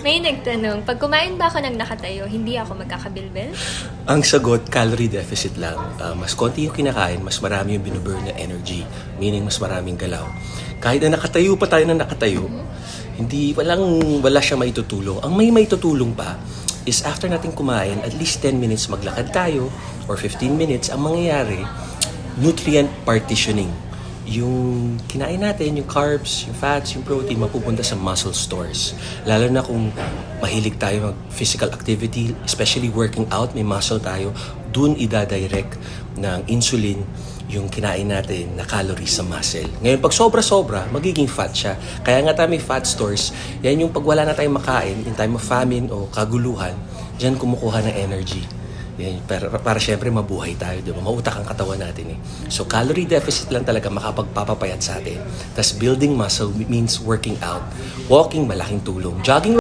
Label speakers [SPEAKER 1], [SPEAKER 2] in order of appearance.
[SPEAKER 1] May nagtanong, pag kumain ba ako ng nakatayo, hindi ako magkakabilbil?
[SPEAKER 2] Ang sagot, calorie deficit lang. Ah, mas konti yung kinakain, mas marami yung binuburn na energy. Meaning, mas maraming galaw. Kahit na nakatayo pa tayo na nakatayo, hindi, walang, wala siya maitutulong. Ang may maitutulong pa is after natin kumain, at least 10 minutes maglakad tayo or 15 minutes, ang mangyayari, nutrient partitioning. Yung kinain natin, yung carbs, yung fats, yung protein, mapupunta sa muscle stores. Lalo na kung mahilig tayo mag physical activity, especially working out, may muscle tayo, dun ida-direct ng insulin yung kinain natin na calories sa muscle. Ngayon, pag sobra-sobra, magiging fat siya. Kaya nga tayo may fat stores, yan yung pag wala na tayong makain, in time of famine o kaguluhan, dyan kumukuha ng energy. Yan, para, para syempre mabuhay tayo, di ba? Mautak ang katawan natin eh. So calorie deficit lang talaga makapagpapapayat sa atin. Tapos building muscle means working out. Walking, malaking tulong. Jogging